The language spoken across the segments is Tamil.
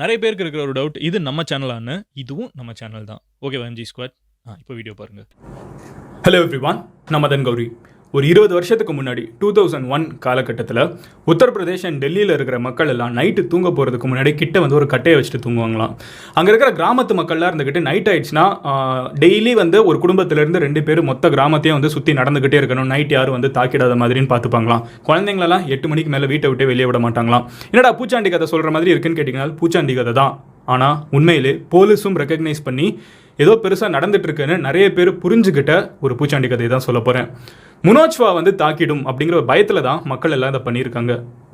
நிறைய பேருக்கு இருக்கிற ஒரு டவுட் இது நம்ம சேனலான்னு இதுவும் நம்ம சேனல் தான். ஓகே வஞ்சி ஸ்குவாட் ஆ இப்போ வீடியோ பாருங்கள் ஹலோ எவ்ரி ஒன் நம்ம தன் கௌரி. ஒரு இருபது வருஷத்துக்கு முன்னாடி டூ தௌசண்ட் ஒன் காலகட்டத்தில் உத்தரப்பிரதேஷ் அண்ட் டெல்லியில் இருக்கிற மக்கள் எல்லாம் நைட்டு தூங்க போகிறதுக்கு முன்னாடி கிட்ட வந்து ஒரு கட்டையை வச்சுட்டு தூங்குவாங்களாம். அங்கே இருக்கிற கிராமத்து மக்கள்லாம் இருந்துக்கிட்டு நைட் ஆயிடுச்சுன்னா டெய்லி வந்து ஒரு குடும்பத்திலேருந்து ரெண்டு பேர் மொத்த கிராமத்தையும் வந்து சுற்றி நடந்துக்கிட்டே இருக்கணும். நைட் யாரும் வந்து தாக்கிடாத மாதிரின்னு பார்த்துப்பாங்களாம். குழந்தைங்களெல்லாம் எட்டு மணிக்கு மேலே வீட்டை விட்டு வெளியே விட மாட்டாங்களாம். என்னடா பூச்சாண்டி கதை சொல்கிற மாதிரி இருக்குன்னு கேட்டிங்கன்னா பூச்சாண்டி கதை தான் ஆனால் உண்மையிலே போலீஸும் ரெக்கக்னைஸ் பண்ணி ஏதோ பெருசாக நடந்துட்டு இருக்குன்னு நிறைய பேர் புரிஞ்சுக்கிட்ட ஒரு பூச்சாண்டி கதையை தான் சொல்ல போகிறேன் முனோச்வா வந்து தாக்கிடும் அப்படிங்கிற ஒரு பயத்தில் தான் மக்கள் எல்லாம் இதை பண்ணியிருக்காங்க.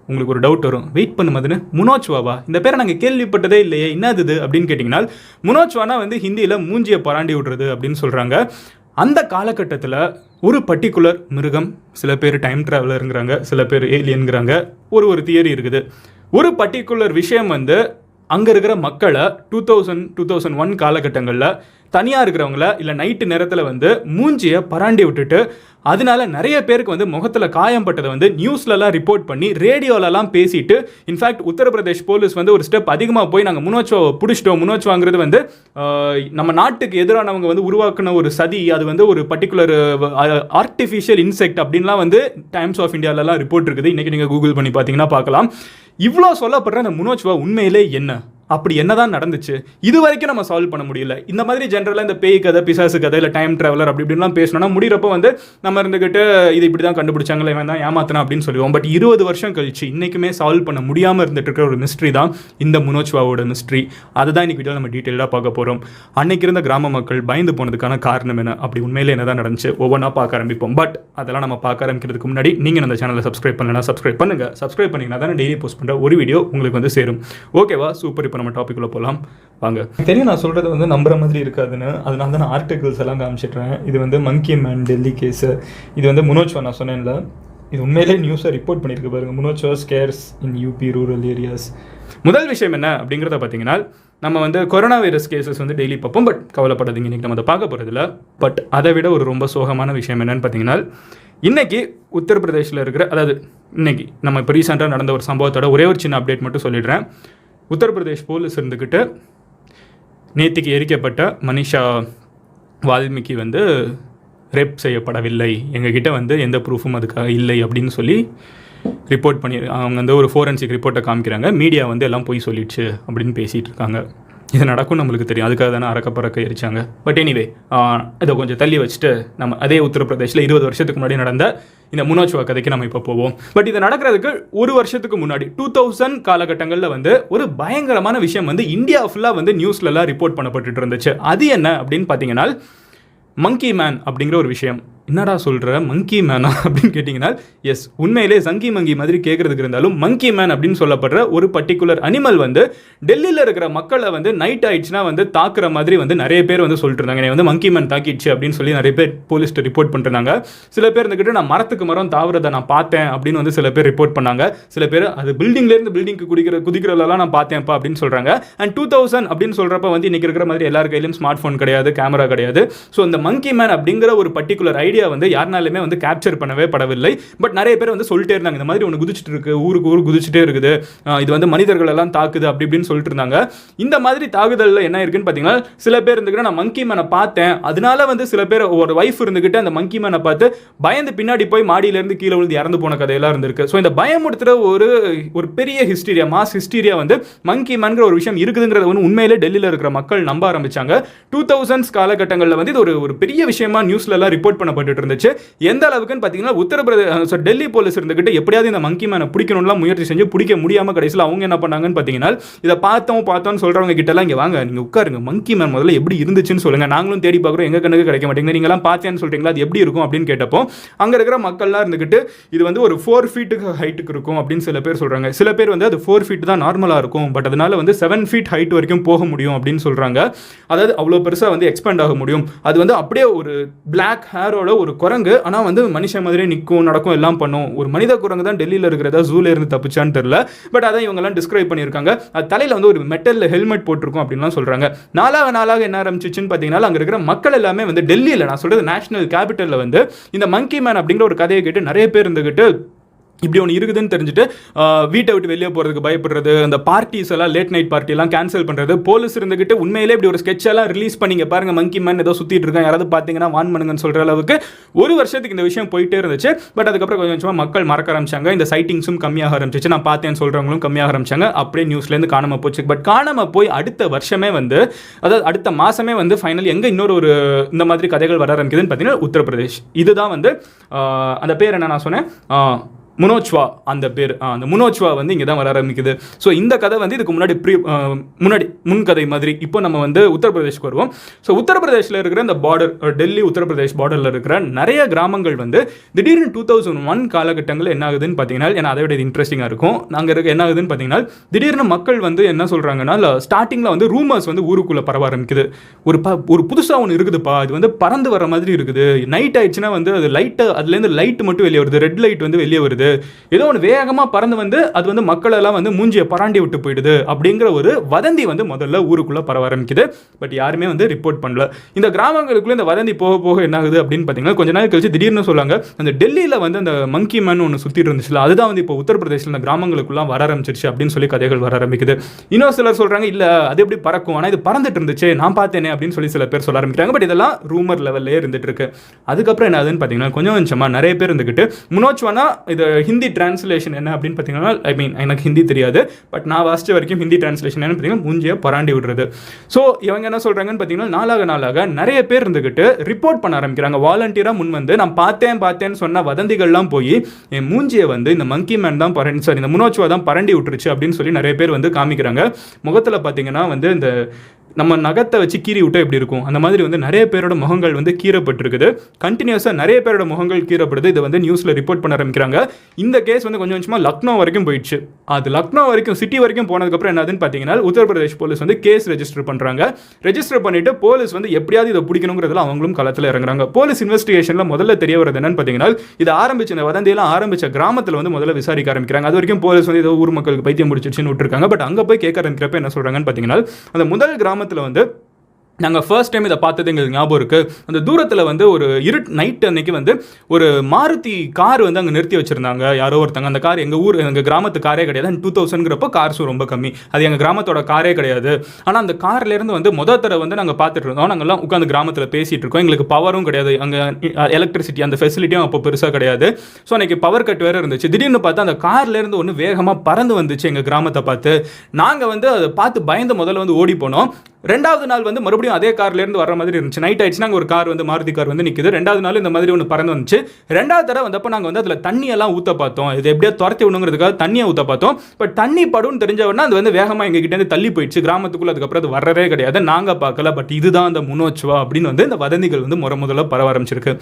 உங்களுக்கு ஒரு டவுட் வரும். வெயிட் பண்ணுமதுன்னு முனோச்வாவா இந்த பேரை நாங்கள் கேள்விப்பட்டதே இல்லையே என்னது இது அப்படின்னு கேட்டிங்கன்னா முனோச்வானா வந்து ஹிந்தியில் மூஞ்சியை பராண்டி விடுறது அப்படின்னு சொல்கிறாங்க அந்த காலகட்டத்தில் ஒரு பர்டிகுலர் மிருகம் சில பேர் டைம் ட்ராவலருங்கிறாங்க சில பேர் ஏலியனுங்கிறாங்க ஒரு ஒரு தியரி இருக்குது. ஒரு பர்டிகுலர் விஷயம் வந்து அங்கே இருக்கிற மக்களை two thousand two thousand one காலகட்டங்களில் தனியாக இருக்கிறவங்கள இல்லை நைட்டு நேரத்தில் வந்து மூஞ்சியை பராண்டி விட்டுட்டு அதனால நிறைய பேருக்கு வந்து முகத்தில் காயம்பட்டதை வந்து நியூஸ்லலாம் ரிப்போர்ட் பண்ணி ரேடியோலலாம் பேசிட்டு இன்ஃபேக்ட் உத்தரப்பிரதேஷ் போலீஸ் வந்து ஒரு ஸ்டெப் அதிகமாக போய் நாங்கள் முனோச்சுவா பிடிச்சிட்டோம். முனோச்சுவாங்கிறது வந்து நம்ம நாட்டுக்கு எதிரானவங்க வந்து உருவாக்கின ஒரு சதி அது வந்து ஒரு பர்டிகுலர் ஆர்டிஃபிஷியல் இன்செக்ட் அப்படின்லாம் வந்து டைம்ஸ் ஆஃப் இந்தியாவிலலாம் ரிப்போர்ட் இருக்குது. இன்றைக்கி நீங்கள் கூகுள் பண்ணி பார்த்தீங்கன்னா பார்க்கலாம். இவ்வளோ சொல்லப்படுற அந்த முனோச்சுவா உண்மையிலே என்ன? அப்படி என்னதான் நடந்துச்சு? இது வரைக்கும் நம்ம சால்வ் பண்ண முடியல. இந்த மாதிரி ஜென்ரலாக இந்த பேய் கதை பிசாசு கதை இல்லை டைம் ட்ராவலர் அப்படி இப்படிலாம் பேசணும்னா முடிகிறப்ப வந்து நம்ம இருந்துக்கிட்டு இது இப்படி தான் கண்டுபிடிச்சாங்களே இவன் தான் ஏமாத்தினா அப்படின்னு சொல்லுவோம். பட் இருபது வருஷம் கழிச்சு இன்றைக்குமே சால்வ் பண்ண முடியாமல் இருந்துட்டு இருக்கிற ஒரு மிஸ்ட்ரி தான் இந்த முனோச்வாவோட மிஸ்ட்ரி அதை தான் இன்றைக்கி வீடியோ நம்ம டீட்டெயிலாக பார்க்க போகிறோம் அன்னைக்கு இருந்த கிராம மக்கள் பயந்து போனதுக்கான காரணம் என்ன? அப்படி உண்மையிலே என்னதான் நடந்துச்சு? ஒவ்வொன்றா பார்க்க ஆரம்பிப்போம். பட் அதெல்லாம் நம்ம பார்க்க ஆரம்பிக்கிறதுக்கு முன்னாடி நீங்கள் அந்த சேனலை சப்ஸ்கிரைப் பண்ணலாம் சப்ஸ்கிரைப் பண்ணுங்கள் சப்ஸ்கிரைப் பண்ணீங்கன்னா தானே டெய்லி போஸ்ட் பண்ணுற ஒரு வீடியோ உங்களுக்கு வந்து சேரும். ஓகேவா சூப்பர் இப்போ நம்ம டாபிக் உள்ள போகலாம் வாங்க. தெரியும் நான் சொல்கிறது வந்து நம்புற மாதிரி இருக்காதுன்னு. அதனால தான் நான் ஆர்டிகல்ஸ் எல்லாம் காமிச்சிட்றேன் இது வந்து மங்கி மேன் டெல்லி கேஸு இது வந்து முனோச்வா நான் சொன்னேன்ல. இது உண்மையிலே நியூஸை ரிப்போர்ட் பண்ணியிருக்கு பாருங்க. Muhnochwa scares in UP rural areas முதல் விஷயம் என்ன அப்படிங்கிறத பார்த்தீங்கன்னா நம்ம வந்து கொரோனா வைரஸ் கேசஸ் வந்து டெய்லி பார்ப்போம். பட் கவலைப்படாதீங்க. இன்றைக்கி நம்ம அதை பார்க்க போகிறதில்ல பட் அதை விட ஒரு ரொம்ப சோகமான விஷயம் என்னன்னு பார்த்தீங்கன்னா இன்னைக்கு உத்தரப்பிரதேசில் இருக்கிற அதாவது இன்னைக்கு நம்ம இப்போ ரீசெண்டாக நடந்த ஒரு சம்பவத்தோட ஒரே ஒரு சின்ன அப்டேட் மட்டும் சொல்லிடுறேன். உத்தரப்பிரதேஷ் போலீஸ் இருந்துக்கிட்டு நேத்திக்கு எரிக்கப்பட்ட மனிஷா வால்மீகி வந்து ரேப் செய்யப்படவில்லை. எங்ககிட்ட வந்து எந்த ப்ரூஃபும் அதுக்காக இல்லை அப்படின்னு சொல்லி ரிப்போர்ட் பண்ணி அவங்க வந்து ஒரு ஃபோரன்சிக் ரிப்போர்ட்டை காமிக்கிறாங்க. மீடியா வந்து எல்லாம் போய் சொல்லிடுச்சு அப்படின்னு பேசிகிட்டு இருக்காங்க. இது நடக்கும் நம்மளுக்கு தெரியும். அதுக்காக தானே அறக்க பறக்க எரிச்சாங்க பட் எனிவே இதை கொஞ்சம் தள்ளி வச்சுட்டு நம்ம அதே உத்தரப்பிரதேசில் இருபது வருஷத்துக்கு முன்னாடி நடந்த இந்த முனோச்சுவா கதைக்கு நம்ம இப்போ போவோம். பட் இது நடக்கிறதுக்கு ஒரு வருஷத்துக்கு முன்னாடி டூ தௌசண்ட் காலகட்டங்களில் வந்து ஒரு பயங்கரமான விஷயம் வந்து இந்தியா ஃபுல்லாக வந்து நியூஸ்லலாம் ரிப்போர்ட் பண்ணப்பட்டுட்டு இருந்துச்சு. அது என்ன அப்படின்னு பார்த்தீங்கன்னா மங்கி மேன் அப்படிங்கிற ஒரு விஷயம். என்னடா சொல்கிற மங்கி மேனா அப்படின்னு கேட்டிங்கன்னா எஸ் உண்மையிலே சங்கி மங்கி மாதிரி கேட்குறதுக்கு இருந்தாலும் மங்கி மேன் அப்படின்னு சொல்லப்படுற ஒரு பர்டிகுலர் அனிமல் வந்து டெல்லியில் இருக்கிற மக்களை வந்து நைட் ஆயிடுச்சுன்னா வந்து தாக்குற மாதிரி வந்து நிறைய பேர் வந்து சொல்லிட்டு இருந்தாங்க. என்னை வந்து மங்கி மேன் தாக்கிடுச்சு அப்படின்னு சொல்லி நிறைய பேர் போலீஸ்ட்டு ரிப்போர்ட் பண்ணிருந்தாங்க. சில பேர் இருந்துக்கிட்டு நான் மரத்துக்கு மரம் தாவுறதை நான் பார்த்தேன் அப்படின்னு வந்து சில பேர் ரிப்போர்ட் பண்ணாங்க. சில பேர் அது பில்டிங்லேருந்து பில்டிங்க்கு குடிக்கிற குதிக்கிறதெல்லாம் நான் பார்த்தேன்ப்பா அப்படின்னு சொல்கிறாங்க அண்ட் டூ தௌசண்ட் அப்படின்னு சொல்கிறப்ப வந்து இன்னைக்கு இருக்கிற மாதிரி எல்லார் கையிலும் ஸ்மார்ட் ஃபோன் கிடையாது கேமரா கிடையாது. ஸோ இந்த மங்கி மேன் அப்படிங்கிற ஒரு பர்டிகுலர் ஐடியா வந்து யாருனாலுமே வந்து கேப்சர் பண்ணவே படவில்லை. பட் நிறைய பேர் வந்து சொல்லிட்டே இருந்தாங்க இந்த மாதிரி ஒன்று குதிச்சுட்டு இருக்கு ஊருக்கு ஊர் குதிச்சுட்டே இருக்குது. இது வந்து மனிதர்கள் எல்லாம் தாக்குது அப்படி இப்படின்னு சொல்லிட்டு இருந்தாங்க. இந்த மாதிரி தாக்குதலில் என்ன இருக்குன்னு பார்த்தீங்கன்னா சில பேர் இருந்துக்கிட்டு நான் மங்கி மேனை பார்த்தேன். அதனால வந்து சில பேர் ஒரு ஒய்ஃப் இருந்துக்கிட்டு அந்த மங்கி மேனை பார்த்து பயந்து பின்னாடி போய் மாடியிலேருந்து கீழே விழுந்து இறந்து போன கதையெல்லாம் இருந்திருக்கு. ஸோ இந்த பயமுடுத்துகிற ஒரு ஒரு பெரிய ஹிஸ்டீரியா மாஸ் ஹிஸ்டீரியா வந்து மங்கி மேன்கிற ஒரு விஷயம் இருக்குதுங்கிறத வந்து உண்மையிலே டெல்லியில் இருக்கிற மக்கள் நம்ப ஆரம்பிச்சாங்க. டூ தௌசண்ட்ஸ் காலகட்டங்களில் வந்து இது ஒரு ஒரு பெரிய விஷயமா நியூஸ்லலாம் ரிப்போர்ட் பண்ணப்பட்டு இருந்துச்சு எந்த அளவுக்குன்னு பார்த்தீங்கன்னா உத்தரப்பிரதேச டெல்லி போலீஸ் இருந்துகிட்டு எப்படியாவது இந்த மங்கி மேனை பிடிக்கணும்லாம் முயற்சி செஞ்சு பிடிக்க முடியாமல் கடைசியில் அவங்க என்ன பண்ணாங்கன்னு பார்த்தீங்கன்னா இதை பார்த்தோம் பார்த்தோம்னு சொல்கிறவங்க கிட்டலாம் இங்கே வாங்க. நீங்கள் உட்காருங்க. மங்கி மேன் முதல்ல எப்படி இருந்துச்சுன்னு சொல்லுங்கள் நாங்களும் தேடி பார்க்குறோம். எங்க கண்ணுக்கு கிடைக்க மாட்டேங்குது. நீங்களாம் பார்த்தேன்னு சொல்கிறீங்களா அது எப்படி இருக்கும் அப்படின்னு கேட்டப்போ அங்கே இருக்கிற மக்கள்லாம் இருந்துகிட்டு இது வந்து ஒரு ஃபோர் ஃபீட்டுக்கு ஹைட்டுக்கு இருக்கும் அப்படின்னு சில பேர் சொல்கிறாங்க சில பேர் வந்து அது ஃபோர் ஃபீட் தான் நார்மலாக இருக்கும். பட் அதனால் வந்து செவன் ஃபீட் ஹைட் வரைக்கும் போக முடியும் அப்படின்னு சொல்கிறாங்க அதாவது அவ்வளோ பெருசாக வந்து எக்ஸ்பேண்ட் ஆக முடியும். அது வந்து அப்படியே ஒரு பிளாக் ஹேரோட ஒரு குரங்கு ஆனால் வந்து மனுஷன் மாதிரி நிற்கும் நடக்கும் எல்லாம் பண்ணும். ஒரு மனித குரங்கு தான் டெல்லியில் இருக்கிறதா ஜூல இருந்து தப்பிச்சான்னு தெரியல. பட் அதை இவங்கெல்லாம் டிஸ்கிரைப் பண்ணியிருக்காங்க. அது தலையில் வந்து ஒரு மெட்டலில் ஹெல்மெட் போட்டிருக்கும் அப்படின்லாம் சொல்கிறாங்க நாளாக நாளாக என்ன ஆரம்பிச்சிச்சுன்னு பார்த்தீங்கன்னா அங்கே இருக்கிற மக்கள் எல்லாமே வந்து டெல்லியில் நான் சொல்கிறது நேஷனல் கேபிட்டலில் வந்து இந்த மங்கி மேன் அப்படிங்கிற ஒரு கதையை கேட்டு நிறைய பேர் இருந்துகிட்டு இப்படி ஒன்று இருக்குதுன்னு தெரிஞ்சுட்டு வீட்டை விட்டு வெளியே போகிறதுக்கு பயப்படுறது அந்த பார்ட்டிஸ் எல்லாம் லேட் நைட் பார்ட்டிலாம் கேன்சல் பண்ணுறது போலீஸ் இருந்துகிட்டு உண்மையிலே இப்படி ஒரு ஸ்கெட்செல்லாம் எல்லாம் ரிலீஸ் பண்ணிங்க. பாருங்க மங்கி மேன் ஏதோ சுற்றிட்டு இருக்கான். யாராவது பார்த்தீங்கன்னா வான் பண்ணுங்கன்னு சொல்கிற அளவுக்கு ஒரு வருஷத்துக்கு இந்த விஷயம் போயிட்டே இருந்துச்சு. பட் அதுக்கப்புறம் கொஞ்சம் கொஞ்சமாக மக்கள் மறக்க ஆரம்பிச்சாங்க. இந்த சைட்டிங்ஸும் கம்மியாக ஆரம்பிச்சிச்சு. நான் பார்த்தேன்னு சொல்கிறவங்களும் கம்மியாக ஆரம்பிச்சாங்க. அப்படியே நியூஸ்லேருந்து காணாமல் போச்சு. பட் காணாமல் போய் அடுத்த வருஷமே வந்து அதாவது அடுத்த மாதமே வந்து ஃபைனல் எங்கே இன்னொரு ஒரு இந்த மாதிரி கதைகள் வர ஆரம்பிக்குதுன்னு பார்த்தீங்கன்னா உத்தரப்பிரதேஷ். இதுதான் வந்து அந்த பேர் என்ன நான் சொன்னேன்? முனோச்வா அந்த பேர் அந்த முனோச்வா வந்து இங்கே தான் வர ஆரம்பிக்குது. ஸோ இந்த கதை வந்து இதுக்கு முன்னாடி ப்ரீ முன்னாடி முன்கதை மாதிரி. இப்போ நம்ம வந்து உத்தரப்பிரதேஷ்க்கு வருவோம். ஸோ உத்தரப்பிரதேஷில் இருக்கிற இந்த பார்டர் டெல்லி உத்தரப்பிரதேஷ் பார்டரில் இருக்கிற நிறைய கிராமங்கள் வந்து திடீர்னு டூ தௌசண்ட் ஒன் காலகட்டங்களில் என்ன ஆகுதுன்னு பார்த்தீங்கன்னா ஏன்னா அதை விட இது இன்ட்ரெஸ்டிங்காக இருக்கும். நாங்கள் இருக்க என்ன ஆகுதுன்னு பார்த்தீங்கன்னா திடீர்னு மக்கள் வந்து என்ன சொல்கிறாங்கன்னா ஸ்டார்டிங்கில் வந்து ரூமர்ஸ் வந்து ஊருக்குள்ளே பரவ ஆரம்பிக்குது. ஒரு ப ஒரு புதுசாக ஒன்று இருக்குதுப்பா இது வந்து பறந்து வர மாதிரி இருக்குது. நைட் ஆயிடுச்சுன்னா வந்து அது லைட்டு அதுலேருந்து லைட் மட்டும் வெளியே வருது. ரெட் லைட் வந்து வெளியே வருது. ஏதோ ஒன்று வேகமாக பறந்து வந்து அது வந்து மக்களெல்லாம் வந்து மூஞ்சியை பராண்டி விட்டு போயிடுது அப்படிங்கிற ஒரு வதந்தி வந்து முதல்ல ஊருக்குள்ளே பரவ ஆரம்பிக்குது. பட் யாருமே வந்து ரிப்போர்ட் பண்ணல. இந்த கிராமங்களுக்குள்ளே இந்த வதந்தி போக போக என்ன ஆகுது அப்படின்னு பார்த்தீங்கன்னா கொஞ்ச நாள் கழிச்சு திடீர்னு சொல்லாங்க. அந்த டெல்லியில் வந்து அந்த மங்கி மேன் ஒன்று சுற்றிட்டு இருந்துச்சுல அதுதான் வந்து இப்போ உத்தரப்பிரதேசில் இந்த கிராமங்களுக்குலாம் வர ஆரம்பிச்சிருச்சு அப்படின்னு சொல்லி கதைகள் வர ஆரம்பிக்குது. இன்னும் சிலர் சொல்கிறாங்க இல்லை அது எப்படி பறக்கும்? ஆனால் இது பறந்துட்டு இருந்துச்சு நான் பார்த்தேனே அப்படின்னு சொல்லி சில பேர் சொல்ல ஆரம்பிக்கிறாங்க. பட் இதெல்லாம் ரூமர் லெவல்லே இருந்துட்டு இருக்கு. அதுக்கப்புறம் என்ன ஆகுதுன்னு பார்த்தீங்கன்னா கொஞ்சம் கொஞ்சமாக நிறைய பேர் இருந்துக்கிட்டு முனோச்வானா இது ஹிந்தி டிரான்ஸ்லேஷன் என்ன அப்படின்னு பார்த்தீங்கன்னா ஐ மீன் எனக்கு ஹிந்தி தெரியாது பட் நான் வாசித்த வரைக்கும் ஹிந்தி டிரான்ஸ்லேஷன் என்ன பார்த்தீங்கன்னா மூஞ்சியை பராண்டி விடுறது. ஸோ இவங்க என்ன சொல்கிறாங்கன்னு பார்த்தீங்கன்னா நாளாக நாளாக நிறைய பேர் இருந்துக்கிட்டு ரிப்போர்ட் பண்ண ஆரம்பிக்கிறாங்க. வாலண்டியராக முன் வந்து நான் பார்த்தேன் பார்த்தேன்னு சொன்ன வதந்திகள்லாம் போய் என் மூஞ்சியை வந்து இந்த மங்கி மேன் தான் பரண்டி சாரி இந்த முனோச்சுவா தான் பரண்டி விட்டுருச்சு அப்படின்னு சொல்லி நிறைய பேர் வந்து காமிக்கிறாங்க. முகத்தில் பார்த்தீங்கன்னா வந்து இந்த நம்ம நகத்தை வச்சு கீறி விட்டால் எப்படி இருக்கும்? அந்த மாதிரி வந்து நிறைய பேரோட முகங்கள் வந்து கீறப்பட்டிருக்குது. கண்டினியூஸாக நிறைய பேரோட முகங்கள் கீறப்படுது. இதை வந்து நியூஸில் ரிப்போர்ட் பண்ண ஆரம்பிக்கிறாங்க. இந்த கேஸ் வந்து கொஞ்சம் கொஞ்சமாக லக்னோ வரைக்கும் போயிடுச்சு. அது லக்னோ வரைக்கும் சிட்டி வரைக்கும் போனதுக்கப்புறம் என்னதுன்னு பார்த்தீங்கன்னா உத்தரப்பிரதேஷ் போலீஸ் வந்து கேஸ் ரெஜிஸ்டர் பண்ணுறாங்க ரெஜிஸ்டர் பண்ணிவிட்டு போலீஸ் வந்து எப்படியாவது இதை பிடிக்கணுங்கிறதுல அவங்களும் களத்தில் இறங்குறாங்க. போலீஸ் இன்வெஸ்டிகேஷனில் முதல்ல தெரிய வரது என்னன்னு பார்த்தீங்கன்னா இது ஆரம்பிச்ச இந்த வதந்தியெல்லாம் ஆரம்பிச்ச கிராமத்தில் வந்து முதல்ல விசாரிக்க ஆரம்பிக்கிறாங்க. அது வரைக்கும் போலீஸ் வந்து ஏதோ ஊர் மக்களுக்கு பைத்தியம் முடிச்சிருச்சுன்னு விட்டுருக்காங்க. பட் அங்கே போய் கேட்க ஆரம்பிக்கிறப்ப என்ன சொல்கிறாங்கன்னு பார்த்தீங்கன்னா அந்த முதல் கிராமத்தில் வந்து நாங்கள் ஃபர்ஸ்ட் டைம் இதை பார்த்தது எங்களுக்கு ஞாபகம் இருக்குது அந்த தூரத்தில் வந்து ஒரு இருட் நைட் அன்னைக்கு வந்து ஒரு மாருதி கார் வந்து அங்கே நிறுத்தி வச்சுருந்தாங்க. யாரோ ஒருத்தங்க. அந்த கார் எங்கள் ஊர் எங்கள் கிராமத்து காரே கிடையாது. டூ தௌசண்ட்ங்கிறப்போ கார்ஸும் ரொம்ப கம்மி. அது எங்கள் கிராமத்தோட காரே கிடையாது. ஆனால் அந்த கார்லேருந்து வந்து முத தடவை வந்து நாங்கள் பார்த்துட்டு இருந்தோம். நாங்கள்லாம் உட்காந்து கிராமத்தில் பேசிகிட்டு இருக்கோம். எங்களுக்கு பவரும் கிடையாது. அங்கே எலக்ட்ரிசிட்டி அந்த ஃபெசிலிட்டியும் அப்போ பெருசாக கிடையாது. ஸோ அன்னைக்கு பவர் கட் வேறு இருந்துச்சு. திடீர்னு பார்த்தா அந்த கார்லேருந்து ஒன்று வேகமாக பறந்து வந்துச்சு எங்கள் கிராமத்தை பார்த்து. நாங்கள் வந்து அதை பார்த்து பயந்து முதல்ல வந்து ஓடி போனோம். ரெண்டாவது நாள் வந்து மறுபடியும் அதே கார்லேருந்து வர மாதிரி இருந்துச்சு. நைட் ஆயிடுச்சுன்னா ஒரு கார் வந்து மாருதி கார் வந்து நிற்குது ரெண்டாவது நாள் இந்த மாதிரி ஒன்று பறந்து வந்துச்சு. ரெண்டாவது தடவை வந்தப்போ நாங்கள் வந்து அதில் தண்ணியெல்லாம் ஊற்ற பார்த்தோம். இது எப்படியா துரத்தி விடணுங்கிறதுக்காக தண்ணியை ஊற்ற பார்த்தோம். பட் தண்ணி படும்னு தெரிஞ்ச உடனே அது வந்து வேகமாக எங்ககிட்டேருந்து தள்ளி போயிடுச்சு. கிராமத்துக்குள்ள அதுக்கப்புறம் அது வரவே கிடையாது. நாங்கள் பார்க்கல. பட் இதுதான் அந்த முனோச்சுவா அப்படின்னு வந்து இந்த வதந்திகள் வந்து முறை முதல்ல பரவ ஆரம்பிச்சிருக்கு.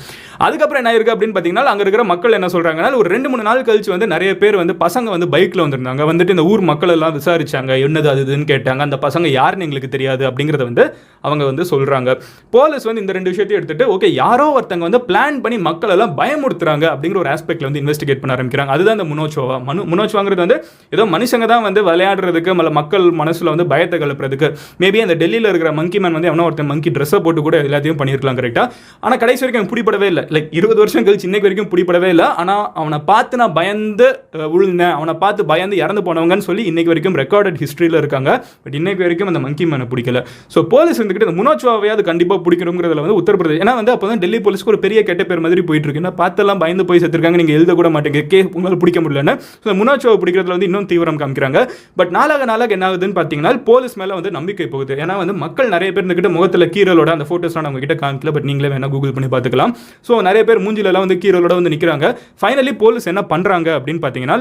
அதுக்கப்புறம் என்ன இருக்கு அப்படின்னு பார்த்தீங்கன்னா அங்கே இருக்கிற மக்கள் என்ன சொல்கிறாங்கன்னா ஒரு ரெண்டு மூணு நாள் கழிச்சு வந்து நிறைய பேர் வந்து பசங்க வந்து பைக்கில் வந்திருந்தாங்க. வந்துட்டு இந்த ஊர் மக்கள் எல்லாம் விசாரிச்சாங்க. என்னது அது இதுன்னு கேட்டாங்க. அந்த பசங்க யாருன்னு எங்களுக்கு தெரியாது. அப்படிங்கிறத வந்து அவங்க வந்து சொல்கிறாங்க போலீஸ் வந்து இந்த ரெண்டு விஷயத்தையும் எடுத்துகிட்டு ஓகே யாரோ ஒருத்தங்க வந்து பிளான் பண்ணி மக்கள் எல்லாம் பயமுறுத்துறாங்க அப்படிங்கிற ஒரு ஆஸ்பெக்ட்ல வந்து இன்வெஸ்டிகேட் பண்ண ஆரம்பிக்கிறாங்க. அதுதான் இந்த முனோச்சோவா. மனு முனோச்சுவாங்கிறது வந்து ஏதோ மனுஷங்க தான் வந்து விளையாடுறதுக்கு மல்ல மக்கள் மனசில் வந்து பயத்தை கலப்புறதுக்கு. மேபி அந்த டெல்லியில் இருக்கிற மங்கி மேன் வந்து எவனோ ஒருத்தன் மங்கி ட்ரெஸ்ஸை போட்டு கூட எல்லாத்தையும் பண்ணியிருக்கலாம் கரெக்டாக ஆனால் கடைசி வரைக்கும் எனக்கு பிடிப்படவே இல்லை. லைக் இருபது வருஷம் கழிச்சு இன்னைக்கு வரைக்கும் பிடிப்படவே இல்லை. ஆனால் அவனை பார்த்து நான் பயந்து உழுந்தேன். அவனை பார்த்து பயந்து இறந்து போனவங்கன்னு சொல்லி இன்னைக்கு வரைக்கும் ரெக்கார்டட் ஹிஸ்ட்ரியில் இருக்காங்க. பட் இன்னைக்கு வரைக்கும் அந்த மங்கி மேனை பிடிக்கல. ஸோ போலீஸ் வந்துக்கிட்டு இந்த முனோச்சுவாவையாவது கண்டிப்பாக பிடிக்கணுங்கிறதுல வந்து உத்தரப்பிரதேஷ் ஏன்னா வந்து அப்போ தான் டெல்லி போலீஸ்க்கு ஒரு பெரிய கெட்ட பேர் மாதிரி போயிட்டு இருக்கு. பார்த்தெல்லாம் பயந்து போய் செத்துருக்காங்க நீங்கள் எழுத கூட மாட்டேங்க. கே உங்களால் பிடிக்க முடியலன்னு. ஸோ முனோச்சுவாவை பிடிக்கிறதுல வந்து இன்னும் தீவிரம் காமிக்கிறாங்க. பட் நாளாக நாளாக என்ன ஆகுதுன்னு பார்த்தீங்கன்னா போலீஸ் மேலே வந்து நம்பிக்கை போகுது. ஏன்னா வந்து மக்கள் நிறைய பேர் இருந்துக்கிட்டு முகத்தில் கீரலோட அந்த ஃபோட்டோஸ்லாம் நம்ம கிட்ட காமிக்கல. பட் நீங்களே வேணா கூகுள் பண்ணி பார்த்துக்கலாம். ஸோ நிறைய பேர் மூஞ்சிலெல்லாம் வந்து கீரலோட வந்து நிற்கிறாங்க ஃபைனலி போலீஸ் என்ன பண்ணுறாங்க அப்படின்னு பார்த்தீங்கன்னா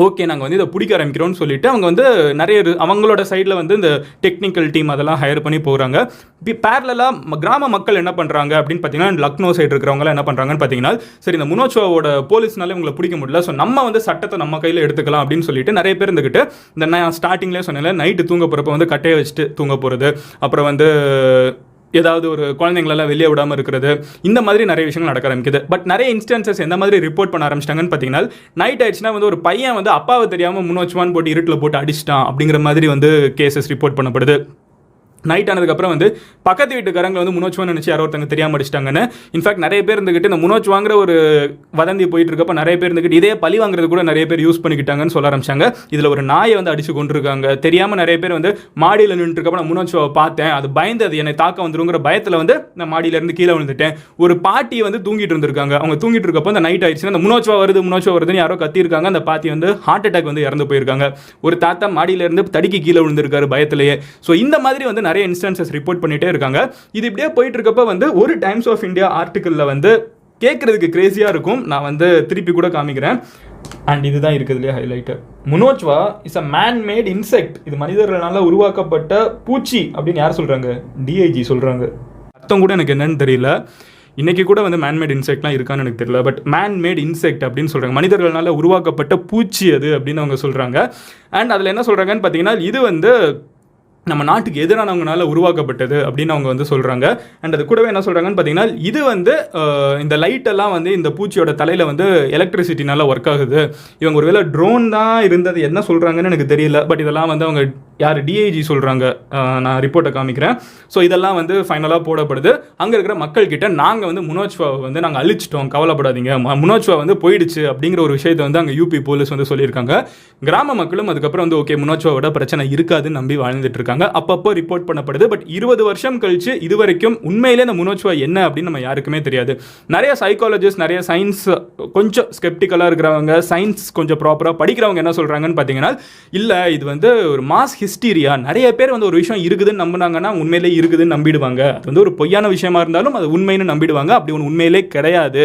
ஓகே நாங்கள் வந்து இதை பிடிக்க ஆரம்பிக்கிறோம்னு சொல்லிட்டு அவங்க வந்து நிறைய இரு- அவங்களோட சைடில் வந்து இந்த டெக்னிக்கல் டீம் அதெல்லாம் ஹையர் பண்ணி போகிறாங்க பேரலாக கிராம மக்கள் என்ன பண்ணுறாங்க அப்படின்னு பார்த்தீங்கன்னா லக்னோ சைடு இருக்கிறவங்களாம் என்ன பண்ணுறாங்கன்னு பார்த்தீங்கன்னா சரி இந்த முனோச்சோவோட போலீஸ்னால இவங்களை பிடிக்க முடியல. ஸோ நம்ம வந்து சட்டத்தை நம்ம கையில் எடுத்துக்கலாம் அப்படின்னு சொல்லிட்டு நிறைய பேர் இருந்துக்கிட்டு இந்த நான் ஸ்டார்டிங்லேயே சொன்னேன் நைட்டு தூங்க போகிறப்ப வந்து கட்டையை வச்சுட்டு தூங்க போகிறது அப்புறம் வந்து ஏதாவது ஒரு குழந்தைங்களெல்லாம் வெளியே விடாமல் இருக்கிறது இந்த மாதிரி நிறைய விஷயங்கள் நடக்க ஆரம்பிக்குது. பட் நிறைய இன்ஸ்டன்சஸ் எந்த மாதிரி ரிப்போர்ட் பண்ண ஆரம்பிச்சிட்டாங்கன்னு பார்த்தீங்கன்னா நைட் ஆயிடுச்சுன்னா வந்து ஒரு பையன் வந்து அப்பாவை தெரியாமல் முன்னோச்சுவான்னு போட்டு இருட்டில் போட்டு அடிச்சிட்டான் அப்படிங்கிற மாதிரி வந்து கேசஸ் ரிப்போர்ட் பண்ணப்படுது. நைட் ஆனதுக்கப்புறம் வந்து பக்கத்து வீட்டுக்காரங்க வந்து முனோச்சுவா நினச்சி யாரோ ஒருத்தங்க தெரியாமல் அடிச்சிட்டாங்கன்னு. இன்ஃபேக்ட் நிறைய பேர் இருந்துக்கிட்டு இந்த முனோச்சுவாங்கிற வாங்குற ஒரு வதந்தி போயிட்டு இருக்கப்போ நிறைய பேர் இருந்துக்கிட்டு இதே பழி வாங்குறது கூட நிறைய பேர் யூஸ் பண்ணிக்கிட்டாங்கன்னு சொல்ல ஆரம்பிச்சாங்க. இதில் ஒரு நாயை வந்து அடிச்சு கொண்டிருக்காங்க தெரியாமல் நிறைய பேர் வந்து மாடியில் நின்றுருக்கப்ப நான் முனோச்சுவை பார்த்தேன். அது பயந்து அது என்னை தாக்க வந்துருங்கிற பயத்தில் வந்து நான் மாடியிலேருந்து கீழே விழுந்துட்டேன். ஒரு பாட்டி வந்து தூங்கிட்டு இருந்திருக்காங்க. அவங்க தூங்கிட்டு இருக்கப்போ அந்த நைட் ஆயிடுச்சுன்னா அந்த முனோச்சுவா வருது முனோச்சுவா வருதுன்னு யாரோ கத்தியிருக்காங்க. அந்த பாட்டி வந்து ஹார்ட் அட்டாக் வந்து இறந்து போயிருக்காங்க. ஒரு தாத்தா மாடியிலேருந்து தடுக்கி கீழே விழுந்திருக்காரு பயத்திலேயே. ஸோ இந்த மாதிரி வந்து நிறைய இன்ஸ்டன்சஸ் ரிப்போர்ட் பண்ணிட்டே இருக்காங்க. இது இப்படியே போயிட்டு இருக்கப்ப வந்து ஒரு டைம்ஸ் ஆஃப் இந்தியா ஆர்டிக்கலில் வந்து கேட்குறதுக்கு கிரேசியாக இருக்கும். நான் வந்து திருப்பி கூட காமிக்கிறேன். அண்ட் இதுதான் இருக்குதுலேயே highlighter Muhnochwa is a man made insect இது மனிதர்களால் உருவாக்கப்பட்ட பூச்சி அப்படின்னு யார் சொல்கிறாங்க டிஐஜி சொல்கிறாங்க அர்த்தம் கூட எனக்கு என்னன்னு தெரியல. இன்றைக்கி கூட வந்து மேன்மேட் இன்செக்ட்லாம் இருக்கான்னு எனக்கு தெரியல. பட் மேன்மேட் இன்செக்ட் அப்படின்னு சொல்கிறாங்க மனிதர்களால் உருவாக்கப்பட்ட பூச்சி அது அப்படின்னு அவங்க சொல்கிறாங்க அண்ட் அதில் என்ன சொல்கிறாங்கன்னு பார்த்தீங்கன்னா இது வந்து நம்ம நாட்டுக்கு எதிரானவங்களால உருவாக்கப்பட்டது அப்படின்னு அவங்க வந்து சொல்கிறாங்க அண்ட் அது கூடவே என்ன சொல்கிறாங்கன்னு பார்த்தீங்கன்னா இது வந்து இந்த லைட்டெல்லாம் வந்து இந்த பூச்சியோட தலையில் வந்து எலக்ட்ரிசிட்டினால ஒர்க் ஆகுது. இவங்க ஒருவேளை ட்ரோன் தான் இருந்தது என்ன சொல்கிறாங்கன்னு எனக்கு தெரியல. பட் இதெல்லாம் வந்து அவங்க யார்? டிஐஜி சொல்கிறாங்க நான் ரிப்போர்ட்டை காமிக்கிறேன். ஸோ இதெல்லாம் வந்து ஃபைனலாக போடப்படுது. அங்கே இருக்கிற மக்கள் கிட்ட நாங்கள் வந்து முனோஜ்வாவை வந்து நாங்கள் அழிச்சிட்டோம். கவலைப்படாதீங்க. ம- வந்து போயிடுச்சு அப்படிங்கிற ஒரு விஷயத்தை வந்து அங்கே யூபி போலீஸ் வந்து சொல்லியிருக்காங்க. கிராம மக்களும் அதுக்கப்புறம் வந்து ஓகே முனோஜ்வாவோட பிரச்சனை இருக்காதுன்னு நம்பி வாழ்ந்துட்டு இருக்காங்க அப்பப்போ ரிப்போர்ட் பண்ணப்படுது. பட் இருபது வருஷம் கழிச்சு இது வரைக்கும் உண்மையிலே இந்த முனோஜ்வா என்ன அப்படின்னு நம்ம யாருக்குமே தெரியாது. நிறைய சைக்காலஜிஸ்ட் நிறைய சயின்ஸ் கொஞ்சம் ஸ்கெப்டிக்கலாக இருக்கிறவங்க சயின்ஸ் கொஞ்சம் ப்ராப்பராக படிக்கிறவங்க என்ன சொல்கிறாங்கன்னு பார்த்தீங்கன்னா இல்லை இது வந்து ஒரு மாஸ் ஹிஸ்டீரியா. நிறைய பேர் வந்து ஒரு விஷயம் இருக்குதுன்னு நம்பினாங்கன்னா உண்மையிலே இருக்குதுன்னு நம்பிடுவாங்க. அது வந்து ஒரு பொய்யான விஷயமா இருந்தாலும் அது உண்மைன்னு நம்பிடுவாங்க. அப்படி ஒன்று உண்மையிலே கிடையாது.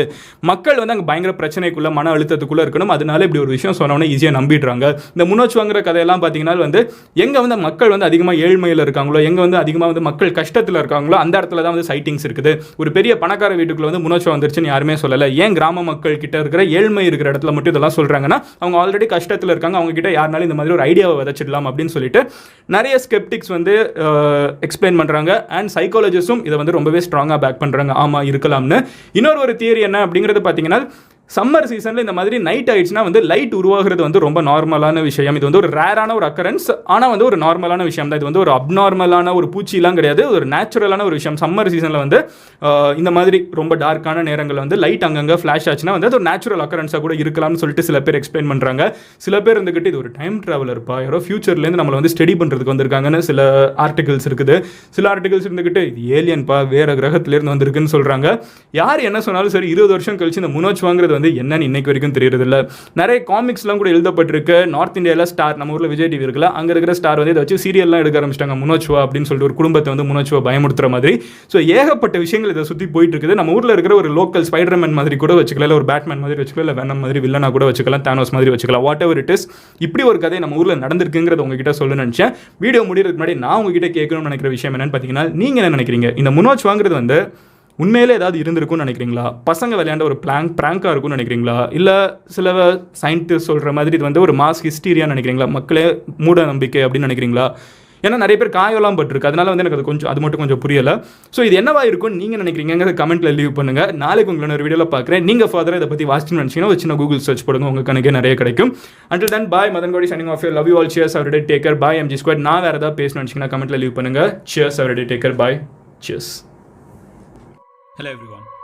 மக்கள் வந்து அங்கே பயங்கர பிரச்சனைக்குள்ள மன அழுத்தத்துக்குள்ளே இருக்கணும். அதனால இப்படி ஒரு விஷயம் சொன்னோன்னே ஈஸியாக நம்பிடுறாங்க. இந்த முன்னோச்சு வாங்குற கதையெல்லாம் பார்த்தீங்கன்னா வந்து எங்கே வந்து மக்கள் வந்து அதிகமாக ஏழ்மையில் இருக்காங்களோ எங்கே வந்து அதிகமாக வந்து மக்கள் கஷ்டத்தில் இருக்காங்களோ அந்த இடத்துல தான் வந்து சைட்டிங்ஸ் இருக்குது. ஒரு பெரிய பணக்கார வீட்டுக்குள்ள வந்து முன்னோச்சு வந்துருச்சுன்னு யாருமே சொல்லலை. ஏன் கிராம மக்கள் கிட்ட இருக்கிற ஏழ்மை இருக்கிற இடத்துல மட்டும் இதெல்லாம் சொல்கிறாங்கன்னா அவங்க ஆல்ரெடி கஷ்டத்தில் இருக்காங்க. அவங்க கிட்ட யாருனாலும் இந்த மாதிரி ஒரு ஐடியாவை விதைச்சிடலாம் அப்படின்னு சொல்லிட்டு நிறைய ஸ்கெப்டிக்ஸ் வந்து எக்ஸ்பிளைன் பண்ணுறாங்க அண்ட் சைக்காலஜிஸ்டும் இதை வந்து ரொம்பவே ஸ்ட்ராங்காக பேக் பண்ணுறாங்க ஆமாம் இருக்கலாம்னு. இன்னொரு ஒரு தியரி என்ன அப்படிங்கிறது பார்த்தீங்கன்னா சம்மர் சீசனில் இந்த மாதிரி நைட் ஆயிடுச்சுன்னா வந்து லைட் உருவாகிறது வந்து ரொம்ப நார்மலான விஷயம். இது வந்து ஒரு ரேரான ஒரு அக்கரன்ஸ் ஆனால் வந்து ஒரு நார்மலான விஷயம் தான். இது வந்து ஒரு அப்நார்மலான ஒரு பூச்சிலாம் கிடையாது. ஒரு நேச்சுரலான ஒரு விஷயம். சம்மர் சீசனில் வந்து இந்த மாதிரி ரொம்ப டார்க்கான நேரங்களில் வந்து லைட் அங்கங்கே ஃப்ளாஷ் ஆச்சுன்னா வந்து அது ஒரு நேச்சுரல் அக்கரன்ஸாக கூட இருக்கலாம்னு சொல்லிட்டு சில பேர் எக்ஸ்பிளைன் பண்ணுறாங்க சில பேர் இருந்துக்கிட்டு இது ஒரு டைம் ட்ராவலர்ப்பா யாரோ ஃபியூச்சர்லேருந்து நம்மளை வந்து ஸ்டடி பண்ணுறதுக்கு வந்திருக்காங்கன்னு சில ஆர்டிகல்ஸ் இருக்குது. சில ஆர்டிகல்ஸ் இருந்துக்கிட்டு இது ஏலியன்பா வேறு கிரகத்திலேருந்து வந்திருக்குன்னு சொல்கிறாங்க யார் என்ன சொன்னாலும் சரி இருபது வருஷம் கழிச்சு இந்த முனோச் வாங்குறது வந்து என்னன்னு இன்னைக்கு வரைக்கும் தெரியறதில்ல. நிறைய காமிக்ஸ்லாம் கூட எழுதப்பட்டிருக்கு. நார்த் இந்தியாவில் ஸ்டார் நம்ம ஊரில் விஜய் டிவி இருக்குல்ல அங்கே இருக்கிற ஸ்டார் வந்து இதை வச்சு சீரியல்லாம் எடுக்க ஆரம்பிச்சிட்டாங்க. முனோச்சுவா அப்படின்னு சொல்லிட்டு ஒரு குடும்பத்தை வந்து முனோச்சுவா பயமுறுத்துற மாதிரி. ஸோ ஏகப்பட்ட விஷயங்கள் இதை சுற்றி போயிட்டு இருக்குது நம்ம ஊரில் இருக்கிற ஒரு லோக்கல் ஸ்பைடர்மேன் மாதிரி கூட வச்சுக்கலாம். இல்லை ஒரு பேட்மேன் மாதிரி வச்சுக்கலாம். இல்லை வேணம் மாதிரி வில்லனா கூட வச்சுக்கலாம். தானோஸ் மாதிரி வச்சுக்கலாம். வாட் எவர் இட் இஸ் இப்படி ஒரு கதை நம்ம ஊரில் நடந்திருக்குங்கிறத உங்ககிட்ட சொல்ல நினச்சேன். வீடியோ முடியறதுக்கு முன்னாடி நான் உங்ககிட்ட கேட்கணும்னு நினைக்கிற விஷயம் என்னன்னு பார்த்தீங்கன்னா நீங்கள் என்ன நினைக்கிறீங்க? இந்த முனோச்சுவாங்கிறது வந்து உண்மையிலே ஏதாவது இருந்திருக்கும்னு நினைக்கிறீங்களா? பசங்க விளையாண்ட ஒரு பிளாங்க் ப்ராங்காக இருக்கும்னு நினைக்கிறீங்களா? இல்லை சில சயின்டிஸ்ட் சொல்கிற மாதிரி இது வந்து ஒரு மாஸ் ஹிஸ்டீரியா நினைக்கிறீங்களா? மக்களே மூட நம்பிக்கை அப்படின்னு நினைக்கிறீங்களா? ஏன்னா நிறைய பேர் காயெல்லாம் பட்டிருக்கு. அதனால வந்து எனக்கு அது கொஞ்சம் அது மட்டும் கொஞ்சம் புரியல. ஸோ இது என்னவா இருக்கும்னு நீங்கள் நினைக்கிறீங்க கமெண்ட்ல லீவ் பண்ணுங்க. நாளைக்கு உங்களோட ஒரு வீடியோவில் பார்க்குறேன். நீங்கள் ஃபர்தராக இதை பற்றி வாசிச்சுன்னு நினச்சிங்கன்னா ஒரு சின்ன கூகுள் சர்ச் போடுங்க. உங்கள் கணக்கே நிறைய கிடைக்கும். Until then bye Madan Gowri signing off love you all cheers அவருடைய take care bye MG square நான் வேறு ஏதாவது பேசணும்னு நினச்சிங்கன்னா கமெண்ட்ல லீவ் பண்ணுங்க. சியர்ஸ் அவருடைய take care bye cheers Hello everyone.